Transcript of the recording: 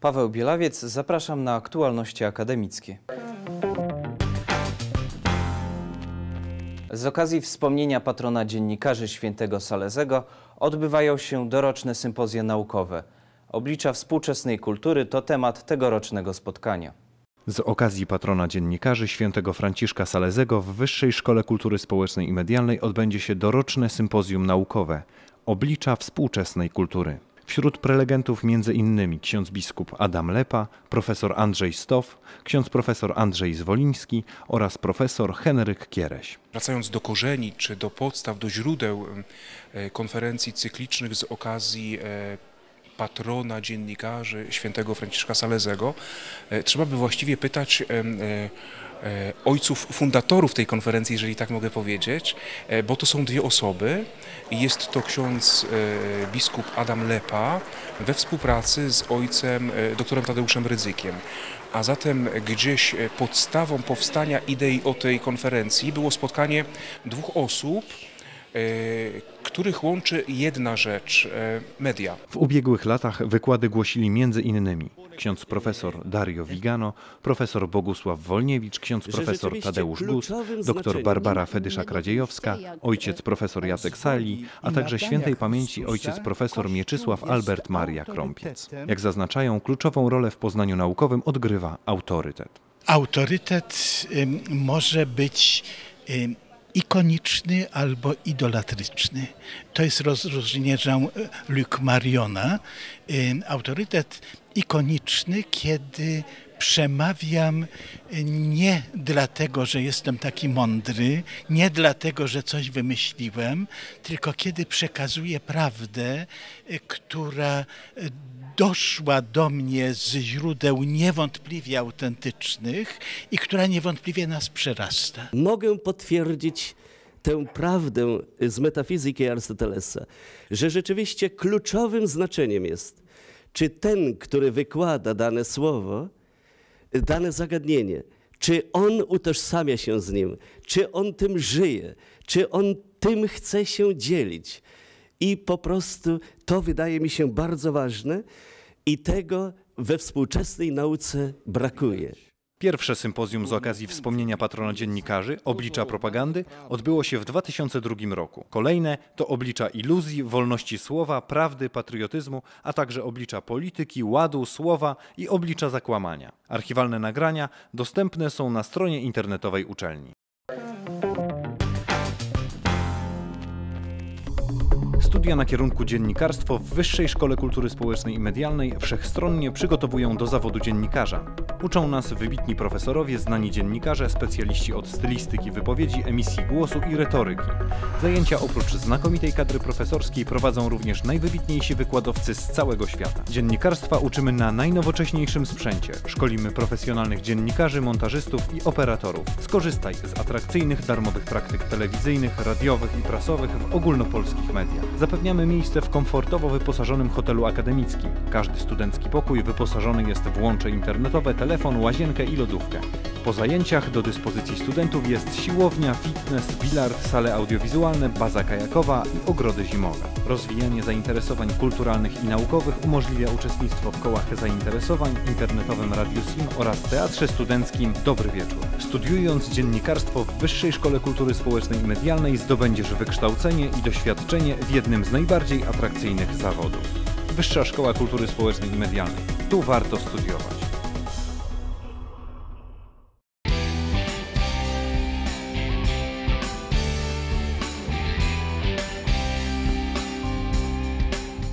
Paweł Bielawiec, zapraszam na aktualności akademickie. Z okazji wspomnienia patrona dziennikarzy świętego Salezego odbywają się doroczne sympozje naukowe. Oblicza współczesnej kultury to temat tegorocznego spotkania. Z okazji patrona dziennikarzy świętego Franciszka Salezego w Wyższej Szkole Kultury Społecznej i Medialnej odbędzie się doroczne sympozjum naukowe Oblicza współczesnej kultury. Wśród prelegentów między innymi ksiądz biskup Adam Lepa, profesor Andrzej Stow, ksiądz profesor Andrzej Zwoliński oraz profesor Henryk Kiereś. Wracając do korzeni, czy do podstaw, do źródeł e, konferencji cyklicznych z okazji e, patrona dziennikarzy świętego Franciszka Salezego, e, trzeba by właściwie pytać ojców fundatorów tej konferencji, jeżeli tak mogę powiedzieć, bo to są dwie osoby. Jest to ksiądz biskup Adam Lepa we współpracy z ojcem doktorem Tadeuszem Rydzykiem. A zatem gdzieś podstawą powstania idei o tej konferencji było spotkanie dwóch osób, których łączy jedna rzecz media. W ubiegłych latach wykłady głosili m.in. ksiądz profesor Dario Vigano, profesor Bogusław Wolniewicz, ksiądz profesor Tadeusz Gus, doktor Barbara Fedysza-Kradziejowska, ojciec profesor Jacek Sali, a także świętej pamięci ojciec profesor Mieczysław Albert Maria Krąpiec. Jak zaznaczają, kluczową rolę w poznaniu naukowym odgrywa autorytet. Autorytet może być ikoniczny albo idolatryczny. To jest rozróżnienie Jean-Luc Mariona. Autorytet ikoniczny, kiedy przemawiam nie dlatego, że jestem taki mądry, nie dlatego, że coś wymyśliłem, tylko kiedy przekazuję prawdę, która doszła do mnie z źródeł niewątpliwie autentycznych i która niewątpliwie nas przerasta. Mogę potwierdzić tę prawdę z metafizyki Arystotelesa, że rzeczywiście kluczowym znaczeniem jest, czy ten, który wykłada dane słowo, dane zagadnienie, czy on utożsamia się z nim, czy on tym żyje, czy on tym chce się dzielić. I po prostu to wydaje mi się bardzo ważne i tego we współczesnej nauce brakuje. Pierwsze sympozjum z okazji wspomnienia patrona dziennikarzy, oblicza propagandy, odbyło się w 2002 roku. Kolejne to oblicza iluzji, wolności słowa, prawdy, patriotyzmu, a także oblicza polityki, ładu, słowa i oblicza zakłamania. Archiwalne nagrania dostępne są na stronie internetowej uczelni. Studia na kierunku dziennikarstwo w Wyższej Szkole Kultury Społecznej i Medialnej wszechstronnie przygotowują do zawodu dziennikarza. Uczą nas wybitni profesorowie, znani dziennikarze, specjaliści od stylistyki wypowiedzi, emisji głosu i retoryki. Zajęcia oprócz znakomitej kadry profesorskiej prowadzą również najwybitniejsi wykładowcy z całego świata. Dziennikarstwa uczymy na najnowocześniejszym sprzęcie. Szkolimy profesjonalnych dziennikarzy, montażystów i operatorów. Skorzystaj z atrakcyjnych darmowych praktyk telewizyjnych, radiowych i prasowych w ogólnopolskich mediach. Zapewniamy miejsce w komfortowo wyposażonym hotelu akademickim. Każdy studencki pokój wyposażony jest w łącze internetowe, telefon, łazienkę i lodówkę. Po zajęciach do dyspozycji studentów jest siłownia, fitness, bilard, sale audiowizualne, baza kajakowa i ogrody zimowe. Rozwijanie zainteresowań kulturalnych i naukowych umożliwia uczestnictwo w kołach zainteresowań, internetowym Radiu Sim oraz teatrze studenckim Dobry Wieczór. Studiując dziennikarstwo w Wyższej Szkole Kultury Społecznej i Medialnej zdobędziesz wykształcenie i doświadczenie w jednym z najbardziej atrakcyjnych zawodów. Wyższa Szkoła Kultury Społecznej i Medialnej. Tu warto studiować.